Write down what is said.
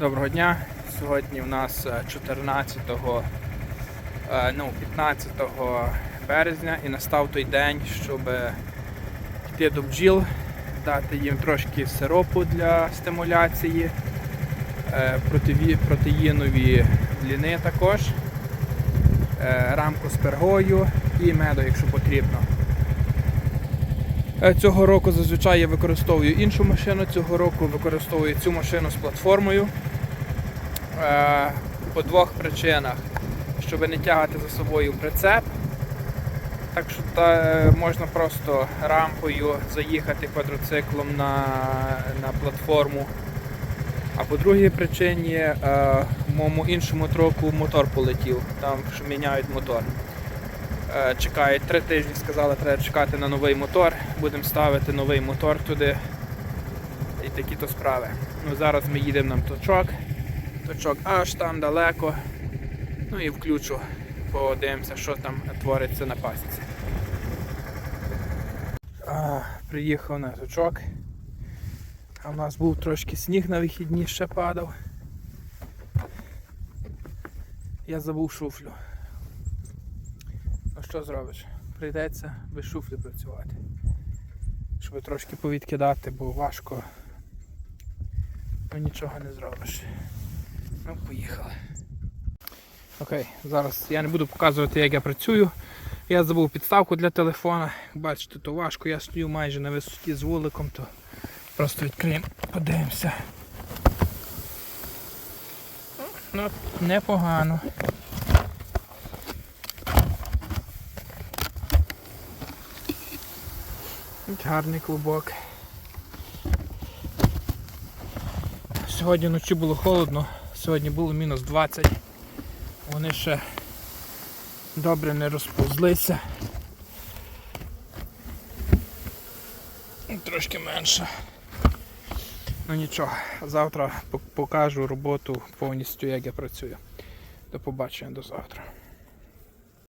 Доброго дня. Сьогодні у нас е, 14, е, ну, 15 березня і настав той день, щоб йти до бджіл, дати їм трошки сиропу для стимуляції, е, протеїнові бліни також, е, рамку з пергою і меду, якщо потрібно. Е, Цього року зазвичай я використовую іншу машину, цього року використовую цю машину з платформою. Е, По двох причинах. Щоб не тягати за собою прицеп. Так що та, е, можна просто рампою заїхати квадроциклом на, на платформу. А по другій причині е, в моєму іншому троку мотор полетів, там що міняють мотор. Е, Чекають три тижні, сказали, треба чекати на новий мотор. Будемо ставити новий мотор туди. І такі то справи. Ну, зараз ми їдемо на точок. Точок аж там далеко. Ну і включу, подивимося, що там твориться на пасіці. Приїхав на точок. А в нас був трошки сніг на вихідні ще падав. Я забув шуфлю. Ну що зробиш? Прийдеться без шуфлі працювати. Щоб трошки повідкидати, бо важко. Ну нічого не зробиш. Ну, поїхали. Окей, зараз я не буду показувати, як я працюю. Я забув підставку для телефона. Бачите, то важко, я стою майже на висоті з вуликом, то просто відкриємо, подивимося. Ну, непогано. Гарний клубок. Сьогодні вночі було холодно, сьогодні було мінус 20. Вони ще добре не розповзлися. Трошки менше. Ну нічого, завтра покажу роботу повністю, як я працюю. До побачення до завтра.